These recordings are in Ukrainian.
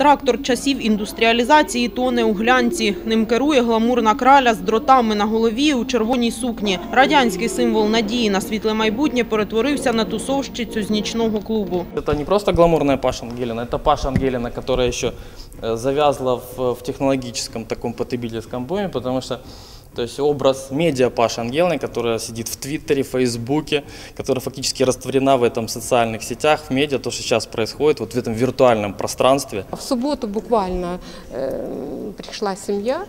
Трактор часів індустріалізації тоне у глянці. Ним керує гламурна краля з дротами на голові у червоній сукні. Радянський символ надії на світле майбутнє перетворився на тусовщицю з нічного клубу. Это не просто гламурная Паша Ангелина, это Паша Ангелина, которая еще э, завязла в, в технологическом таком потребительском буме, потому что то есть образ медиа Паши Ангелины, которая сидит в Твиттере, Фейсбуке, которая фактически растворена в этом социальных сетях, в медиа, то, что сейчас происходит вот в этом виртуальном пространстве. В субботу буквально э, пришла семья,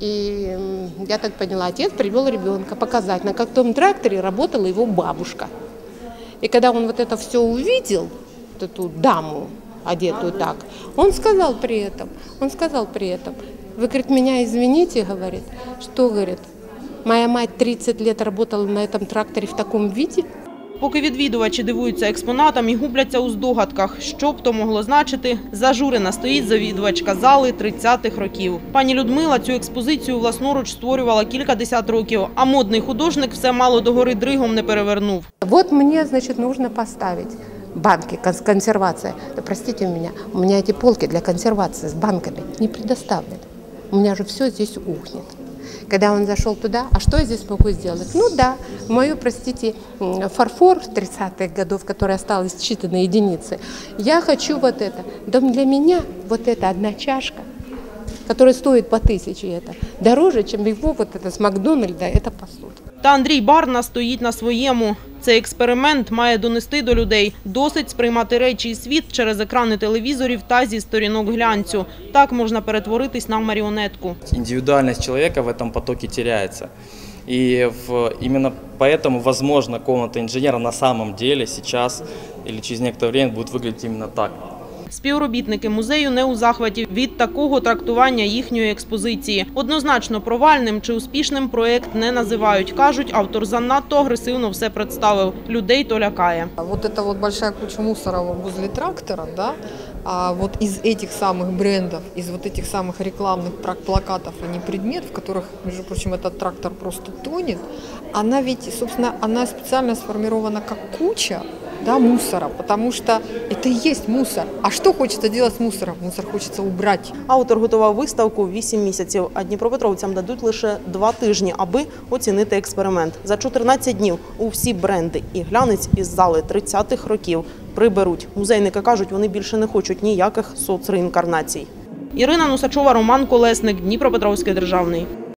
и я так поняла, отец привел ребенка показать, на каком тракторе работала его бабушка. И когда он вот это все увидел, вот эту даму, одетую так, он сказал при этом, он сказал при этом, вы, говорит, меня извините, говорит, что, говорит, моя мать 30 лет работала на этом тракторе в таком виде, Поки відвідувачі дивуються експонатам і губляться у здогадках, що б то могло значити, зажурена стоїть завідувачка зали 30-х років. Пані Людмила цю експозицію власноруч створювала кілька десят років, а модний художник все мало догори дригом не перевернув. Вот мне, значит, нужно поставить банки, кон- консервация. Да простите меня, у меня эти полки для консервации с банками не предоставлены. У меня же все здесь ухнет. Когда он зашел туда, а что я здесь могу сделать? Ну да, мою, простите, фарфор 30-х годов, который осталось считанные единицы, я хочу вот это. Да для меня вот эта одна чашка, которая стоит по тысяче, это дороже, чем его вот это с Макдональда, это посуда. Та Андрій Барна стоїть на своєму. Цей експеримент має донести до людей. Досить сприймати речі і світ через екрани телевізорів та зі сторінок глянцю. Так можна перетворитись на маріонетку. Индивидуальность человека в этом потоке теряется. И в, именно поэтому, возможно, комната инженера на самом деле сейчас или через некоторое время будет выглядеть именно так. Співробітники музею не у захваті від такого трактування їхньої експозиції. Однозначно провальним чи успішним проект не називають. Кажуть, автор занадто агресивно все представив. Людей то лякає. А Вот эта вот большая куча мусора возле трактора, да, а вот из этих самых брендов, из вот этих самых рекламных прак- плакатов, а не предмет, в которых, между прочим, этот трактор просто тонет, она ведь, собственно, она специально сформирована как куча, да, мусора, потому что это и есть мусор. А что хочется делать с мусором? Мусор хочется убрать. Автор готував виставку 8 місяців, а дніпропетровцям дадуть лише 2 тижні, аби оцінити експеримент. За 14 днів у всі бренди і глянець із зали 30-х років приберуть. Музейники кажуть, вони більше не хочуть ніяких соцреінкарнацій. Ірина Нусачова, Роман Колесник, Дніпропетровський державний.